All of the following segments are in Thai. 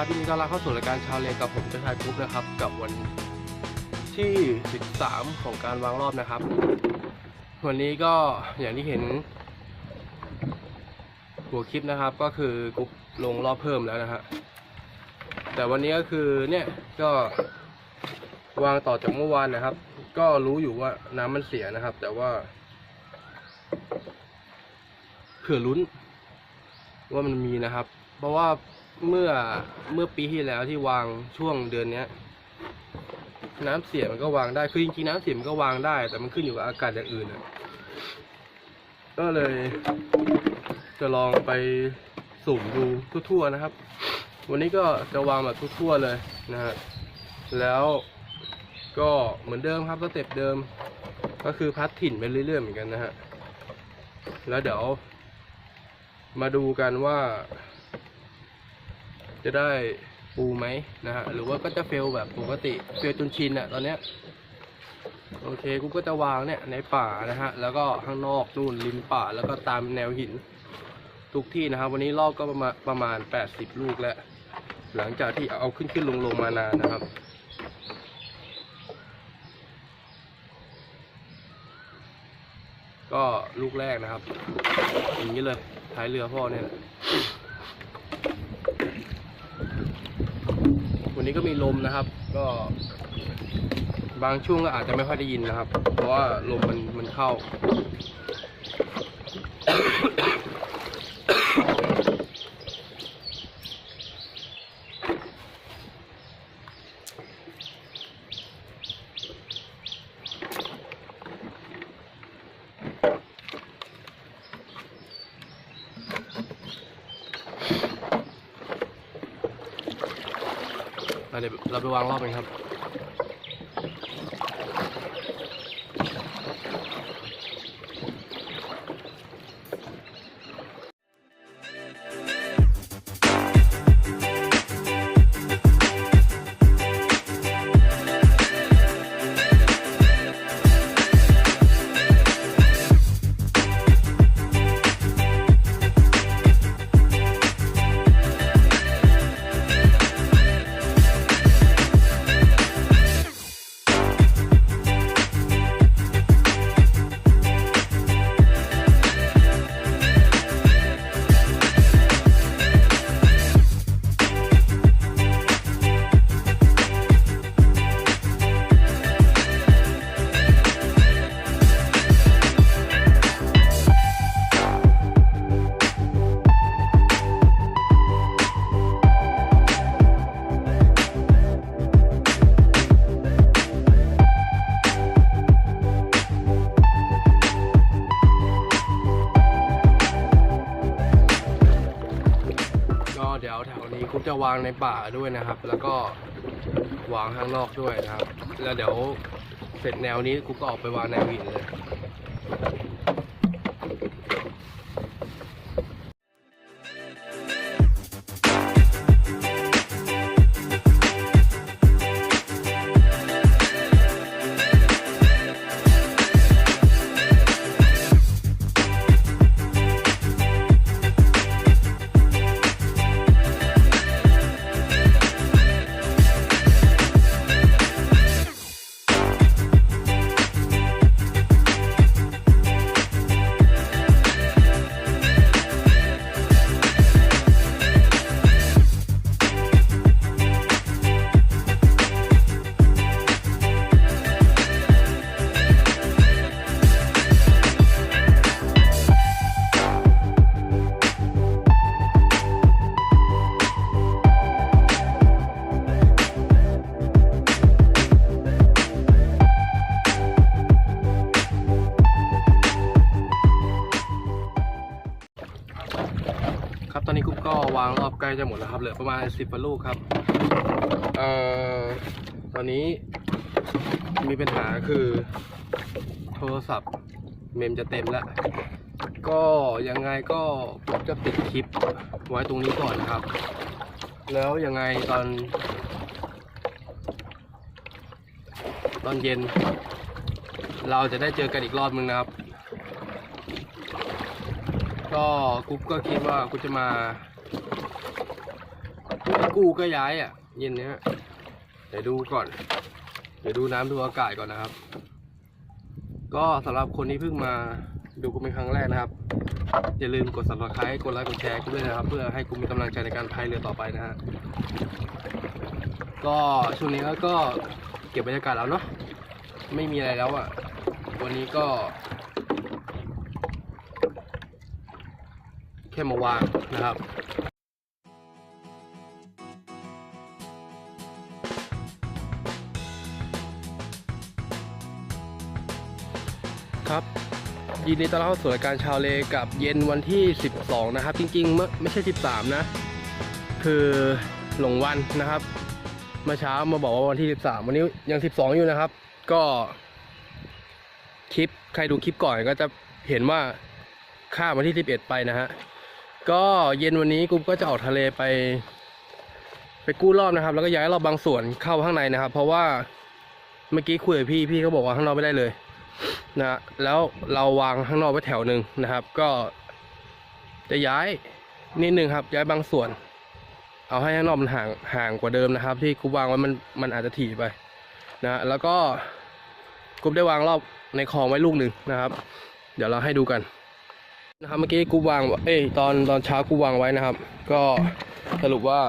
ครับยินดีต้อนรับเข้าสู่รายการชาวเลกับผมเจะชายกรุ๊ปนะครับ กับวันที่ 13 ของการวางรอบนะครับ วันนี้ก็อย่างที่เห็น หัวคลิปนะครับ ก็คือกรุ๊ปลงรอบเพิ่มแล้วนะฮะแต่วันนี้ก็คือเนี่ยก็วางต่อจากเมื่อวานนะครับ ก็รู้อยู่ว่าน้ำมันเสียนะครับ แต่ว่าเผื่อลุ้น ว่ามันมีนะครับ เพราะว่า เมื่อเมื่อปีที่แล้วที่วางช่วงเดือนเนี้ย น้ำเสียมันก็วางได้คือจริงๆน้ำเสียมันก็วางได้ แต่มันขึ้นอยู่กับอากาศอย่างอื่นนะก็เลย จะลองไปสุ่มดูทั่วๆนะครับ วันนี้ก็จะวางแบบทั่วๆเลยนะฮะแล้วก็เหมือนเดิมครับสเต็ปเดิม ก็คือพัดถิ่นไปเรื่อยๆเหมือนกันนะฮะแล้วเดี๋ยวมาดูกันว่า จะได้ปูไหมนะฮะหรือว่าก็จะเฟลแบบปกติเฟลจนชินอะตอนเนี้ยโอเคกูก็จะวางเนี่ยในป่านะฮะแล้วก็ข้างนอกนู่นริมป่าแล้วก็ตามแนวหินทุกที่นะครับ วันนี้รอบก็ประมาณประมาณ 80 ลูกแล้ว หลังจากที่เอาขึ้นขึ้นลงลงมานานนะครับก็ลูกแรกนะครับ อย่างนี้เลยท้ายเรือพ่อเนี่ยแหละ วันนี้ก็มีลมนะครับ ก็บางช่วงก็อาจจะไม่ค่อยได้ยินนะครับ เพราะว่าลมมันมันเข้า เราไปวางรอบกันครับางในป่าด้วยนะครับ แล้วก็วางข้างนอกด้วยนะครับ แล้วเดี๋ยวเสร็จแนวนี้กูก็ออกไปวางแนวหินเลย ครับตอนนี้กุ๊บก็วางรอบใกล้จะหมดแล้วครับเหลือประมาณสิบลูกครับเอ่อตอนนี้มีปัญหาคือโทรศัพท์เมมจะเต็มแล้ว ก็ยังไงก็ผมจะปิดคลิปไว้ตรงนี้ก่อนนะครับ แล้วยังไงตอน ตอนเย็น เราจะได้เจอกันอีกรอบนึงนะครับ ก็กุ๊บก็คิดว่ากุ๊บจะมา กู้ก็ย้ายอะ เย็นเนี้ยเดี๋ยวดูก่อน เดี๋ยวดูน้ำดูอากาศก่อนนะครับ ก็สำหรับคนที่เพิ่งมาดูกูเป็นครั้งแรกนะครับ อย่าลืมกด subscribe กดไลค์กดแชร์กูด้วยนะครับ เพื่อให้กูมีกำลังใจในการพายเรือต่อไปนะฮะก็ช่วงนี้ก็เก็บบรรยากาศแล้วเนาะไม่มีอะไรแล้วอะ วันนี้ก็ แค่มาวางนะครับครับยินดีต้อนรับเข้าสู่รายการชาวเลกับเย็นวันที่ 12 นะครับ จริงๆไม่ไม่ใช่ 13 นะ คือหลงวันนะครับเมื่อเช้ามาบอกว่าวันที่ 13 วันนี้ยัง 12 อยู่นะครับ ก็คลิปใครดูคลิปก่อนก็จะเห็นว่าข้ามวันที่ 11 ไปนะฮะ ก็เย็นวันนี้กูก็จะออกทะเลไป ไปกู้รอบนะครับ แล้วก็ย้ายรอบบางส่วนเข้าข้างในนะครับ เพราะว่าเมื่อกี้คุยกับพี่พี่เขาบอกว่าข้างนอกไม่ได้เลยนะแล้วเราวางข้างนอกไว้แถวหนึ่งนะครับ ก็จะย้ายนิดนึงครับ ย้ายบางส่วน เอาให้ข้างนอกมันห่างห่างกว่าเดิมนะครับ ที่กูวางไว้มันมันอาจจะถี่ไปนะแล้วก็กูได้วางรอบในคลองไว้ลูกหนึ่งนะครับ เดี๋ยวเราให้ดูกัน นะครับเมื่อกี้กูวางเอ้ยตอนตอนเช้ากูวางไว้นะครับ ก็สรุปว่า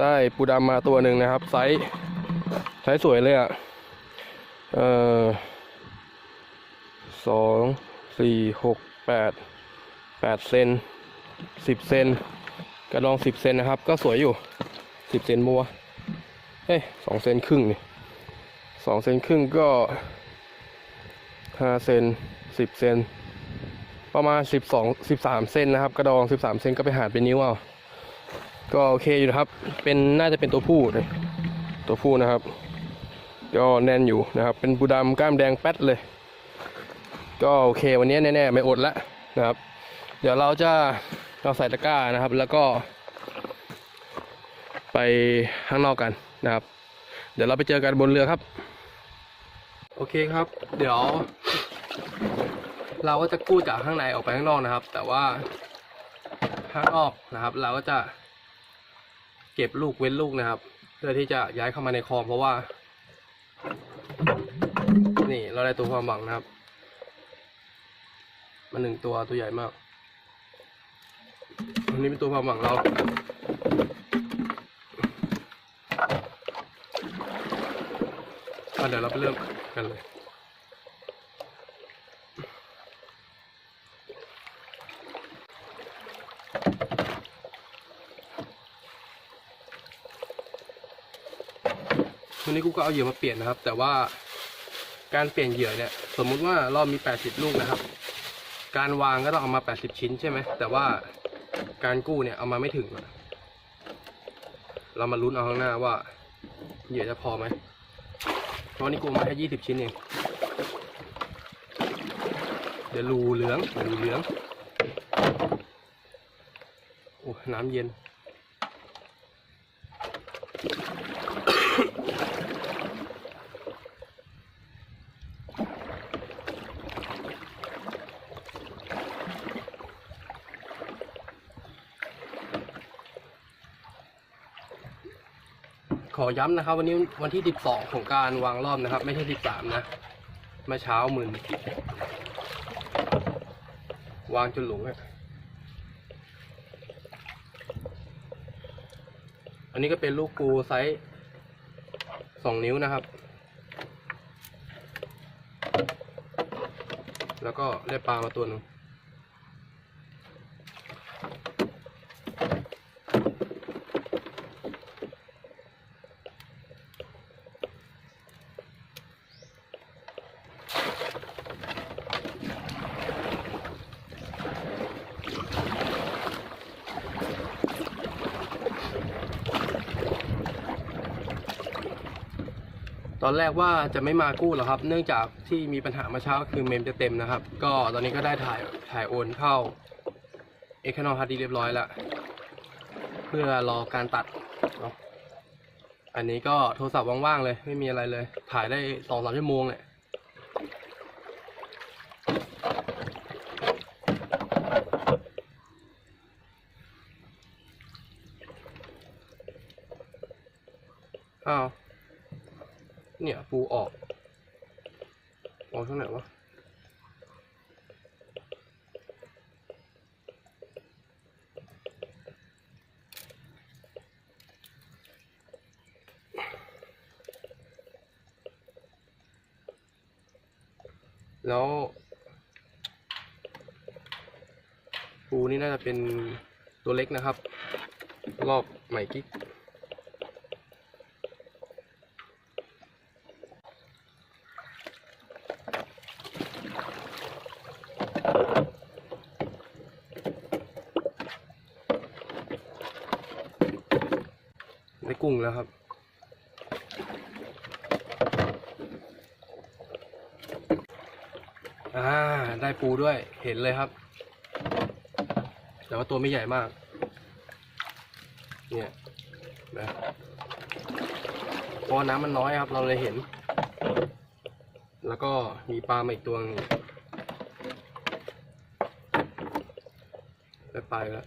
ได้ปูดำมาตัวหนึ่งนะครับ ไซส์ไซส์สวยเลยอะ่ะเอ่อสองสี่หกแปดแปดเซนสิบเซนกระดองสิบเซนนะครับ ก็สวยอยู่สิบเซนมัวเฮ้ยสองเซนครึ่งนี่สองเซนครึ่งก็ห้าเซนสิบเซน ประมาณสิบสองสิบสามเซนนะครับ กระดองสิบสามเซนก็ไปหาเป็นนิ้วเอาก็โอเคอยู่นะครับ เป็นน่าจะเป็นตัวผู้เลยตัวผู้นะครับ ก็แน่นอยู่นะครับ เป็นปูดำกล้ามแดงแป๊ดเลย ก็โอเควันนี้แน่ๆไม่อดละนะครับ เดี๋ยวเราจะเราใส่ตะกร้านะครับ แล้วก็ ไปข้างนอกกันนะครับ เดี๋ยวเราไปเจอกันบนเรือครับ โอเคครับ เดี๋ยว เราก็จะกู้จากข้างในออกไปข้างนอกนะครับ แต่ว่าข้างนอกนะครับ เราก็จะเก็บลูกเว้นลูกนะครับ เพื่อที่จะย้ายเข้ามาในคลองเพราะว่า นี่เราได้ตัวความหวังนะครับมันหนึ่งตัวตัวใหญ่มากอันนี้เป็นตัวความหวังเราเดี๋ยวเราไปเริ่มกันเลย วันนี้กูก็เอาเหยื่อมาเปลี่ยนนะครับ แต่ว่าการเปลี่ยนเหยื่อเนี่ย สมมุติว่ารอบมี 80 ลูกนะครับ การวางก็ต้องเอามา 80 ชิ้นใช่ไหมแต่ว่าการกู้เนี่ยเอามาไม่ถึง เรามาลุ้นเอาข้างหน้าว่าเหยื่อจะพอไหมเพราะนี่กูมาแค่ 20 ชิ้นเองเดี๋ยวรูเหลืองเดี๋ยวรูเหลืองโอ้น้ำเย็น อย้ำนะครับ วันนี้วันที่ 12 ของการวางรอบนะครับ ไม่ใช่ 13 นะเมื่อเช้าหมื่นวางจนหลงอะอันนี้ก็เป็นลูกปูไซส์สองนิ้วนะครับ แล้วก็ได้ปลามาตัวหนึ่ง อนแรกว่าจะไม่มากู้หรอกครับ เนื่องจากที่มีปัญหาเมาเช้าคือเมมจะเต็มนะครับ ก็ตอนนี้ก็ได้ถ่ายถ่ายโอนเข้าเอ็กนอลฮาร์ดดีเรียบร้อยแล้วเพื่อรอการตัดเนาะอันนี้ก็โทรศัพท์ว่างๆเลย ไม่มีอะไรเลย ถ่ายได้สองสามชั่วโมงเนี่ย อ้าว เนี่ยปูออกออกทางไหนวะแล้วปูนี่น่าจะเป็นตัวเล็กนะครับ รอบใหม่กิ๊ก กุ้งแล้วครับ อ่า ได้ปูด้วย เห็นเลยครับ แต่ว่าตัวไม่ใหญ่มาก เนี่ยนะพราะว่าน้ำมันน้อยครับ เราเลยเห็น แล้วก็มีปลามาอีกตัวหนึงไปไปแล้ว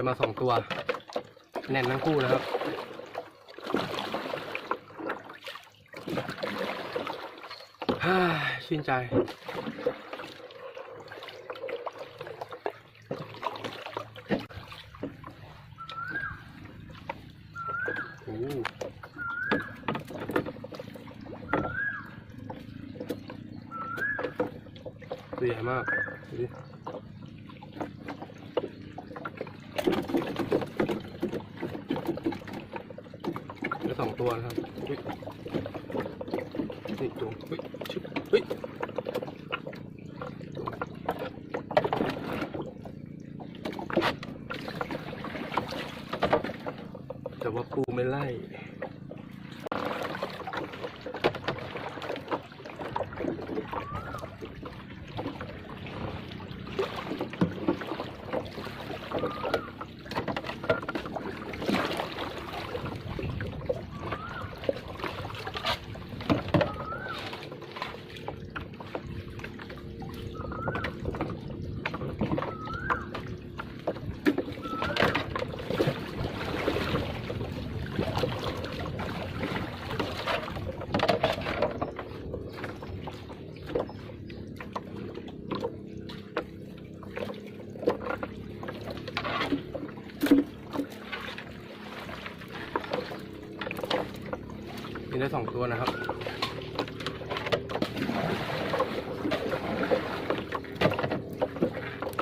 ได้มาสองตัว แน่นทั้งคู่นะครับฮ่าชื่นใจ โอ้ตัวใหญ่มากดูดิได้สองตัวนะครับอุ๊ยนี่ตัวเฮ้ยชึบเฮ้ยแต่ว่าปูไม่ไล่ โได้สอง ตัวนะครับ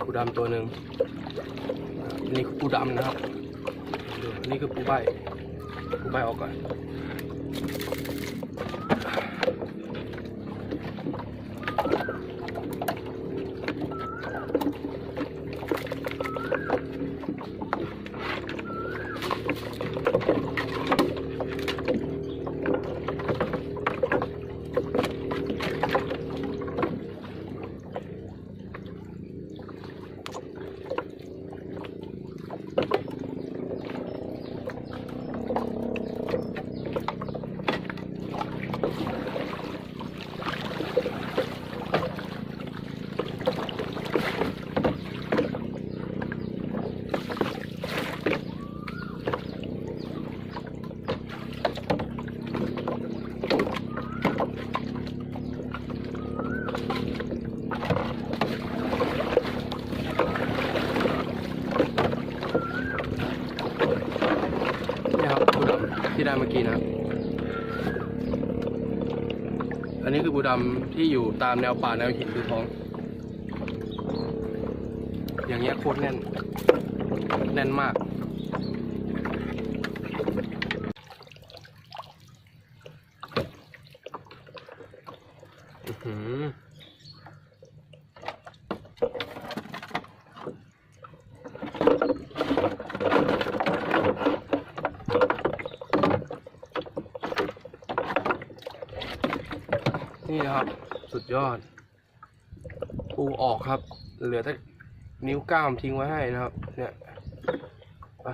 ปูดำตัวหนึ่งนี่คือปูดำนะครับดูนี่คือปูใบ ปูใบออกก่อนครับปูดำที่ได้เมื่อกี้นะครับ อันนี้คือปู ดำที่อยู่ตามแนวป่าแนวหินดูท้อง อย่างเงี้ยโคตรแน่น แน่นมาก อื้อหือนี่นะ ครับ สุดยอดปูออกครับ เหลือแต่นิ้วกล้ามทิ้งไว้ให้นะครับ เนี่ยไป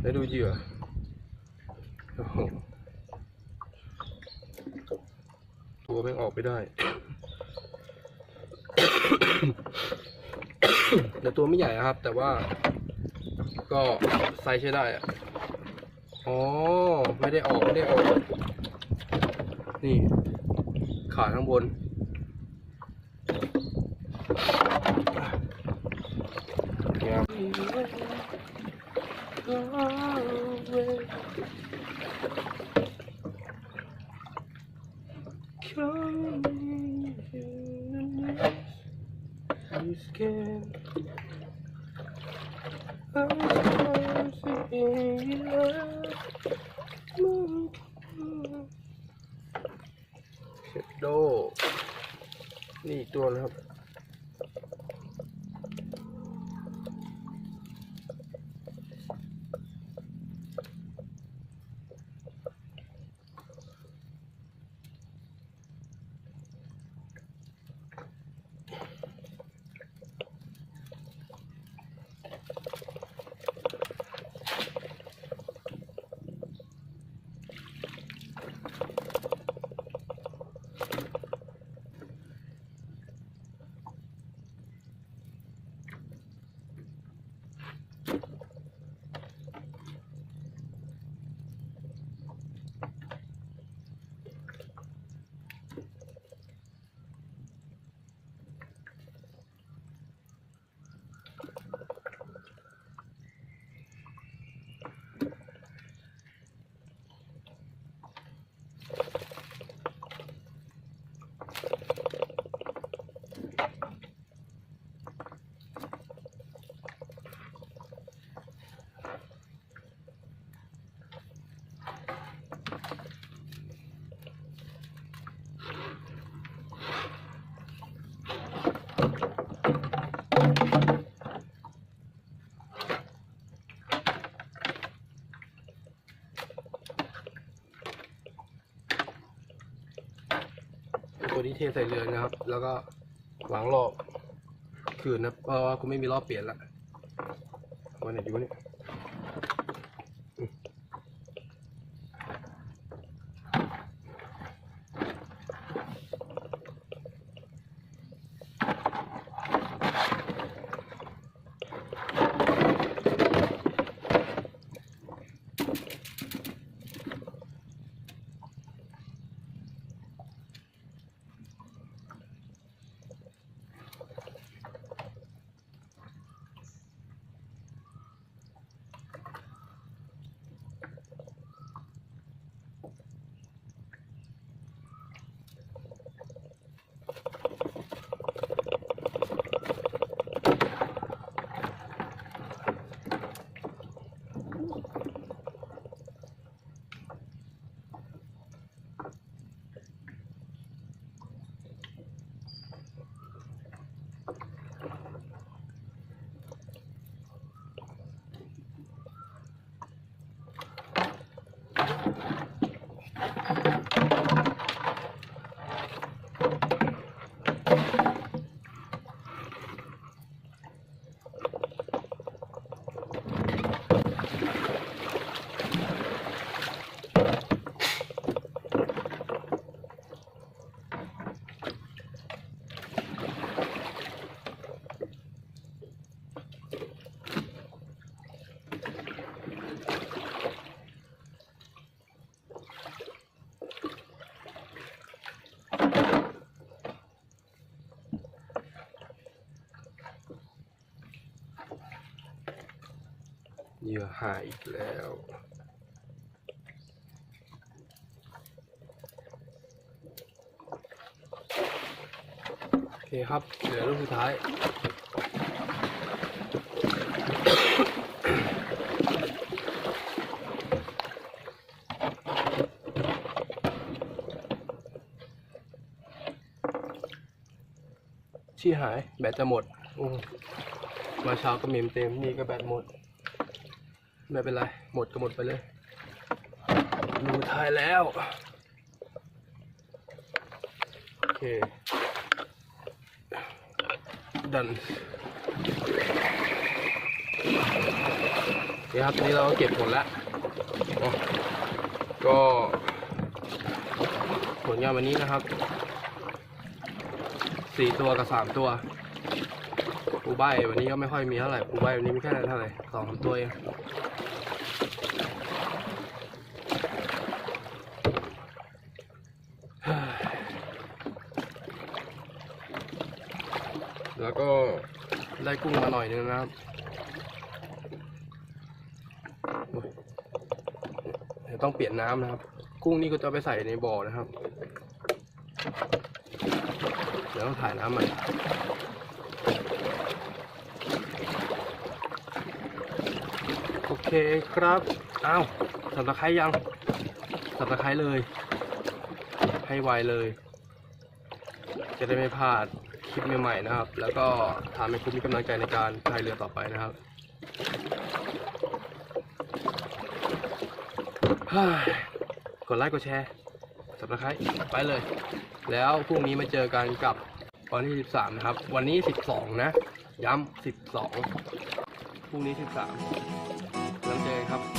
แล้วดูเหยื่อตัวไม่งออกไม่ได้ แต่ตัวไม่ใหญ่ครับ แต่ว่าก็ไซส์ใช้ได้อะ อ๋อ ไม่ได้ออก ไม่ได้ออก นี่ ขาข้างบนเนี่ย เทใส่เรือนะครับ แล้วก็หวังรอบคืนนะเพราะว่ากูไม่มีรอบเปลี่ยนละวันไหนอยู่เนี่ย เหยื่อหายอีกแล้วโอเคครับ เหลือลูกสุดท้ายชี่หายแบตจะหมดอมาเช้าก็เมมเต็มนี่ก็แบตหมด ไม่เป็นไร หมดก็หมดไปเลยลูท้ายแล้ว โอเค ดันนี่ครับนี่เราก็เก็บหมดแล้วก็ผลงานวันนี้นะครับสี่ตัวกับสามตัวปูใบวันนี้ก็ไม่ค่อยมีเท่าไหร่ปูใบวันนี้มีแค่เท่าไหร่สองสามตัวเอง แล้วก็ ได้กุ้งมาหน่อยนึงนะครับเดี๋ยวต้องเปลี่ยนน้ำนะครับ กุ้งนี่ก็จะไปใส่ในบ่อนะครับ เดี๋ยวต้องถ่ายน้ำใหม่โอเคครับอ้าวสับตะไคร้ยังสับตะไคร้เลย ให้ไวเลย จะได้ไม่พลาด ลิปใหม่ๆนะครับ แล้วก็ทำให้คุณมีกำลังใจในการพายเรือต่อไปนะครับกดไลค์กดแชร์สับตะไคร้ไปเลย แล้วพรุ่งนี้มาเจอกันกับวันที่ 13 นะครับ วันนี้ 12 นะ ย้ำ12 พรุ่งนี้ 13แล้วเจอกันครับ